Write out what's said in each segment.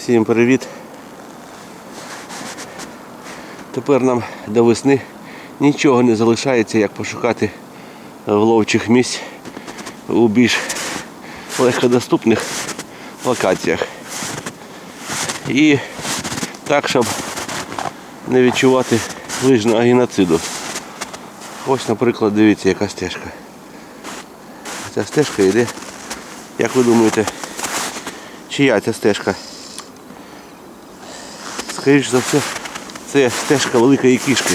Всім привіт. Тепер нам до весни нічого не залишається, як пошукати ловчих місць у більш легкодоступних локаціях. І так, щоб не відчувати лижного геноциду. Ось, наприклад, дивіться, яка стежка. Ця стежка йде. Як ви думаєте, чия ця стежка? Скоріше за все, це стежка великої кішки.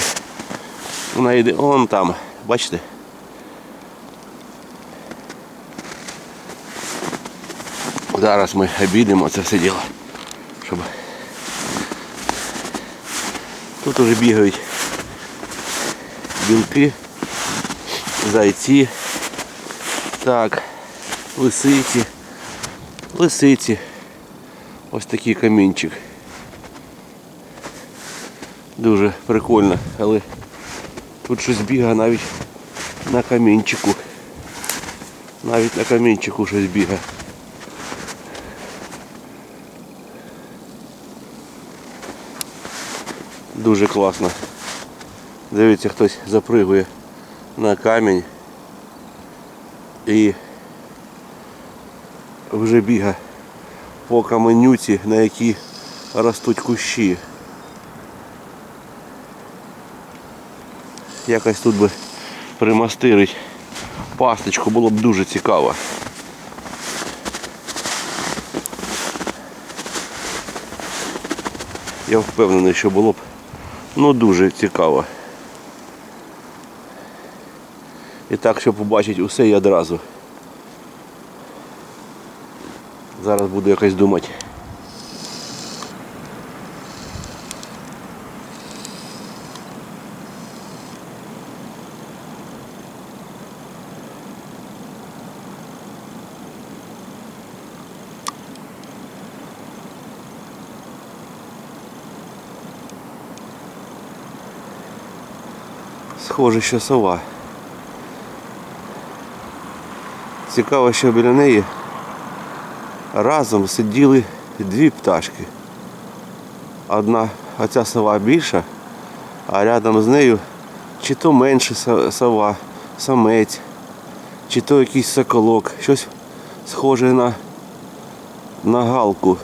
Вона йде он там, бачите? Зараз ми обійдемо це все діло. Щоб... Тут уже бігають білки, зайці, так, лисиці, лисиці. Ось такий камінчик. Дуже прикольно, але тут щось бігає навіть на камінчику. Навіть на камінчику щось бігає. Дуже класно. Дивіться, хтось запригує на камінь і вже бігає по каменюці, на якій ростуть кущі. Якось тут би примастирить пасточку, було б дуже цікаво. Я впевнений, що було б ну дуже цікаво. І так, щоб побачити усе і одразу. Зараз буду якось думати. Схоже, що сова. Цікаво, що біля неї разом сиділи дві пташки. Одна, оця сова більша, а рядом з нею чи то менша сова, самець, чи то якийсь соколок, щось схоже на, на галку.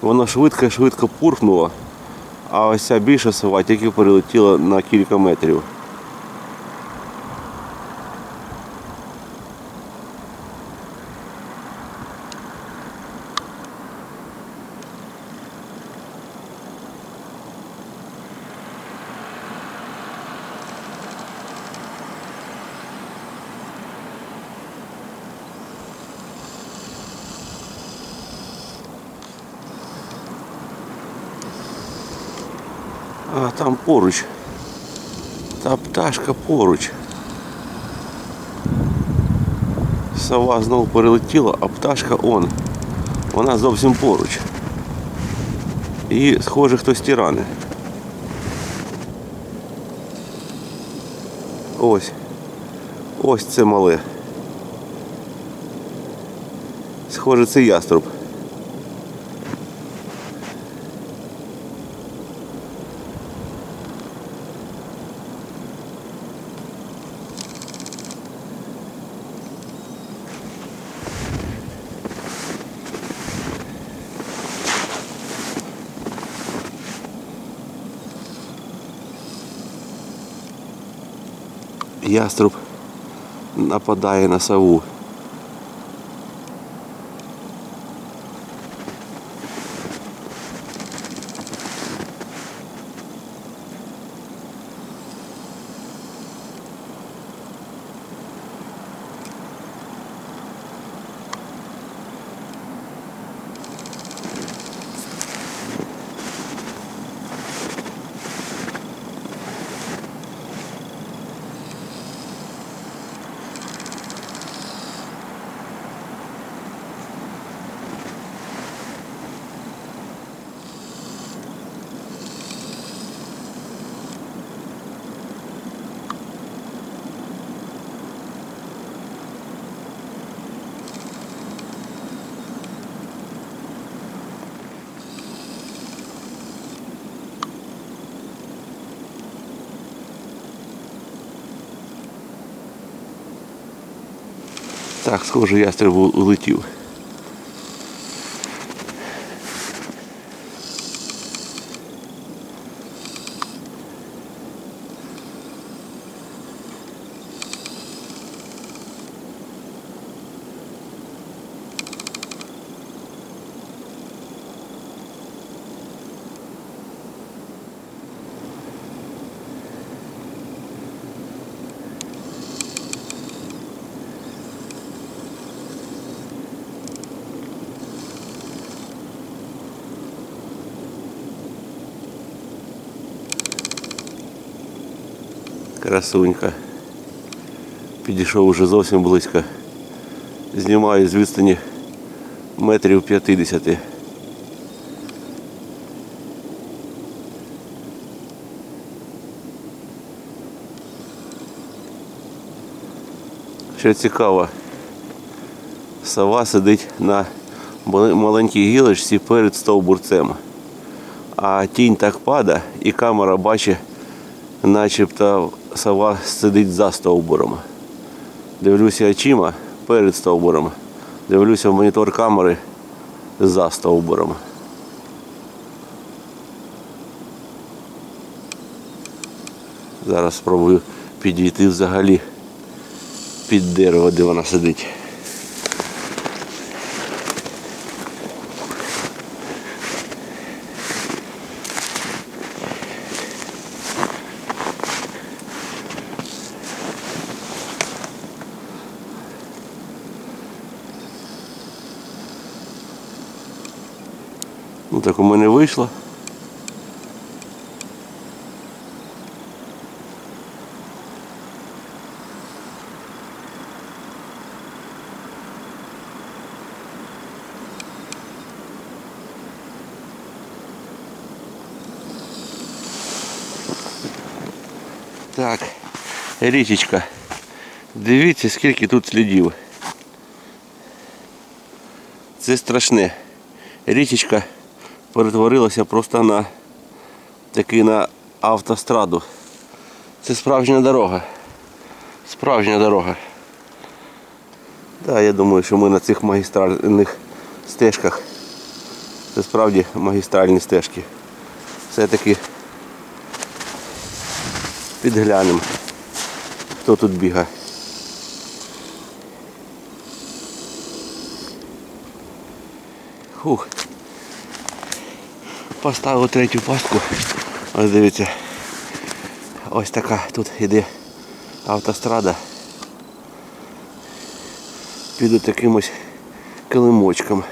Воно швидко-швидко пурхнуло, а ось ця більша сова тільки перелетіла на кілька метрів. А там поруч. Та пташка поруч. Сова знову перелетіла, а пташка он. Вона зовсім поруч. І схоже хтось тирани. Ось. Ось це мале. Схоже, це яструб. Яструб нападає на сову. Так, схоже, ястреб улетів. Красунька. Підійшов уже зовсім близько. Знімаю з відстані метрів 50. Що цікаво, сова сидить на маленькій гілочці перед стовбурцем. А тінь так пада, і камера бачить, начебто сова сидить за стовбуром. Дивлюся очима перед стовбуром. Дивлюся в монітор камери за стовбуром. Зараз спробую підійти взагалі під дерево, де вона сидить. Так у мене вийшло. Так, річечка. Дивіться, скільки тут слідів. Це страшне. Річечка перетворилася просто на таки на автостраду. Це справжня дорога. Справжня дорога. Так, я думаю, що ми на цих магістральних стежках. Це справді магістральні стежки. Все-таки підглянемо, хто тут бігає. Фух. Поставив третю пастку. Ось дивіться. Ось така тут іде автострада. Піду таким ось килимочком.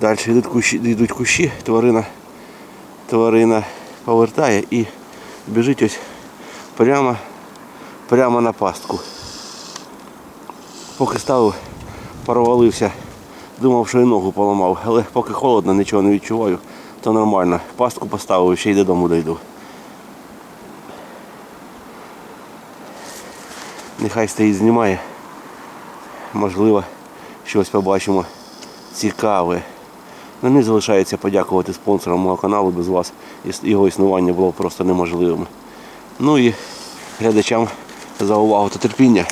Далі йдуть кущі, йдуть кущі, тварина, тварина повертає і біжить ось прямо, прямо на пастку. Поки ставив, провалився. Думав, що і ногу поламав, але поки холодно, нічого не відчуваю, то нормально. Пастку поставив, ще й додому дойду. Нехай стоїть знімає. Можливо, щось побачимо цікаве. Мені залишається подякувати спонсорам мого каналу. Без вас його існування було просто неможливим. Ну і глядачам за увагу та терпіння.